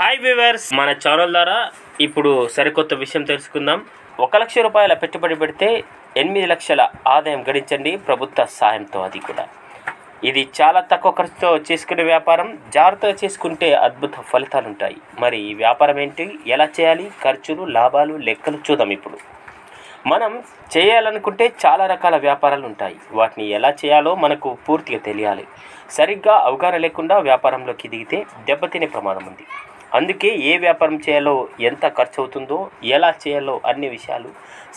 Hi viewers మన channel ద్వారా ఇప్పుడు సరికొత్త విషయం తెలుసుకుందాం. ఒక లక్ష రూపాయల పెట్టుబడి పెడితే ఎనిమిది లక్షల ఆదాయం గడించండి ప్రభుత్వ సాయంతో అది కూడా. ఇది చాలా తక్కువ ఖర్చుతో చేసుకునే వ్యాపారం. జాగ్రత్తగా చేసుకుంటే అద్భుత ఫలితాలు ఉంటాయి మరి ఈ వ్యాపారం ఏంటి? ఎలా చేయాలి? ఖర్చులు లాభాలు లెక్కలు చూద్దాం ఇప్పుడు. మనం చేయాలనుకుంటే చాలా రకాల వ్యాపారాలు ఉంటాయి. వాటిని ఎలా చేయాలో మనకు పూర్తిగా తెలియాలి. సరిగ్గా అవగాహన లేకుండా వ్యాపారంలోకి దిగితే దెబ్బతినే ప్రమాదం ఉంది. అందుకే ఏ వ్యాపారం చేయాలో ఎంత ఖర్చు అవుతుందో ఎలా చేయాలో అన్ని విషయాలు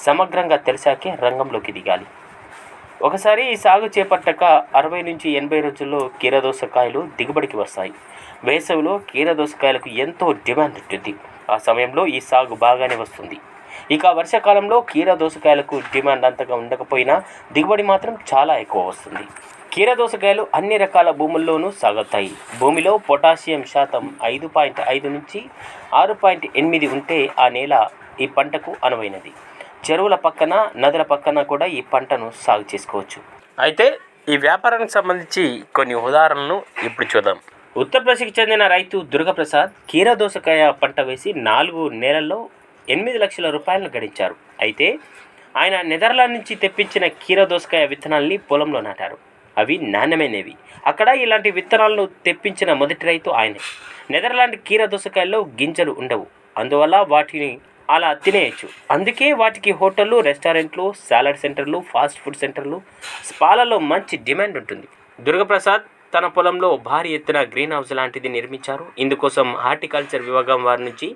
సమగ్రంగా తెలిసాకే రంగంలోకి దిగాలి. ఒకసారి ఈ సాగు చేపట్టాక అరవై నుంచి ఎనభై రోజుల్లో కీరదోసకాయలు దిగుబడికి వస్తాయి. వేసవిలో కీరదోసకాయలకు ఎంతో డిమాండ్ ఉంటుంది. ఆ సమయంలో ఈ సాగు బాగానే వస్తుంది. ఇక వర్షాకాలంలో కీర దోసకాయలకు డిమాండ్ అంతగా ఉండకపోయినా దిగుబడి మాత్రం చాలా ఎక్కువ వస్తుంది. కీర దోసకాయలు అన్ని రకాల భూముల్లోనూ సాగుతాయి. భూమిలో పొటాషియం శాతం ఐదు పాయింట్ ఐదు నుంచి ఆరు పాయింట్ ఎనిమిది ఉంటే ఆ నేల ఈ పంటకు అనువైనది. చెరువుల పక్కన నదుల పక్కన కూడా ఈ పంటను సాగు చేసుకోవచ్చు. అయితే ఈ వ్యాపారానికి సంబంధించి కొన్ని ఉదాహరణలు ఇప్పుడు చూద్దాం. ఉత్తరప్రదేశ్కి చెందిన రైతు దుర్గప్రసాద్ కీర దోసకాయ పంట వేసి నాలుగు నెలల్లో ఎనిమిది లక్షల రూపాయలను గడించారు. అయితే ఆయన నెదర్లాండ్ నుంచి తెప్పించిన కీర దోసకాయ విత్తనాల్ని పొలంలో నాటారు. అవి నాణ్యమైనవి. అక్కడ ఇలాంటి విత్తనాలను తెప్పించిన మొదటి రైతు ఆయనే. నెదర్లాండ్ కీర దోసకాయల్లో గింజలు ఉండవు. అందువల్ల వాటిని అలా తినేయచ్చు. అందుకే వాటికి హోటళ్ళు రెస్టారెంట్లు సాలడ్ సెంటర్లు ఫాస్ట్ ఫుడ్ సెంటర్లు స్పాలలో మంచి డిమాండ్ ఉంటుంది. దుర్గప్రసాద్ తన పొలంలో భారీ ఎత్తున గ్రీన్ హౌస్ లాంటిది నిర్మించారు. ఇందుకోసం హార్టికల్చర్ విభాగం వారి నుంచి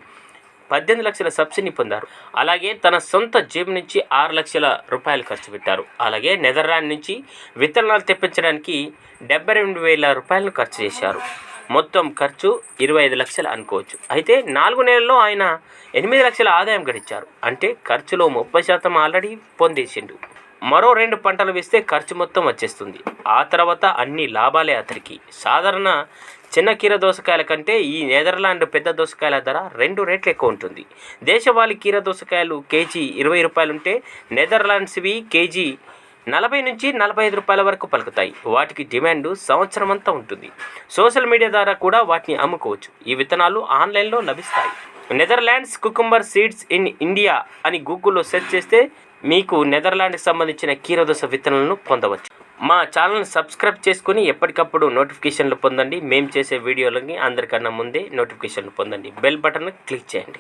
పద్దెనిమిది లక్షల సబ్సిడీ పొందారు. అలాగే తన సొంత జేబు నుంచి ఆరు లక్షల రూపాయలు ఖర్చు పెట్టారు. అలాగే నెదర్లాండ్ నుంచి విత్తనాలు తెప్పించడానికి డెబ్బై రెండు వేల రూపాయలను ఖర్చు చేశారు. మొత్తం ఖర్చు ఇరవై ఐదు లక్షలు అనుకోవచ్చు. అయితే నాలుగు నెలల్లో ఆయన ఎనిమిది లక్షల ఆదాయం గడిచారు. అంటే ఖర్చులో ముప్పై శాతం ఆల్రెడీ పొందేసిండు. మరో రెండు పంటలు వేస్తే ఖర్చు మొత్తం వచ్చేస్తుంది. ఆ తర్వాత అన్ని లాభాలే అతనికి. సాధారణ చిన్న కీర దోసకాయల కంటే ఈ నెదర్లాండ్ పెద్ద దోసకాయల ధర రెండు రేట్లు ఎక్కువ ఉంటుంది. దేశవాళీ కీర దోసకాయలు కేజీ ఇరవై రూపాయలు ఉంటే నెదర్లాండ్స్వి కేజీ నలభై నుంచి నలభై ఐదు రూపాయల వరకు పలుకుతాయి. వాటికి డిమాండ్ సంవత్సరం అంతా ఉంటుంది. సోషల్ మీడియా ద్వారా కూడా వాటిని అమ్ముకోవచ్చు. ఈ విత్తనాలు ఆన్లైన్లో లభిస్తాయి. Netherlands cucumber seeds in India అని గూగుల్లో సెర్చ్ చేస్తే మీకు నెదర్లాండ్కి సంబంధించిన కీరదోస విత్తనాలను పొందవచ్చు. మా ఛానల్ని సబ్స్క్రైబ్ చేసుకుని ఎప్పటికప్పుడు నోటిఫికేషన్లు పొందండి. మేము చేసే వీడియోలకి అందరికన్నా ముందే నోటిఫికేషన్లు పొందండి. బెల్ బటన్ క్లిక్ చేయండి.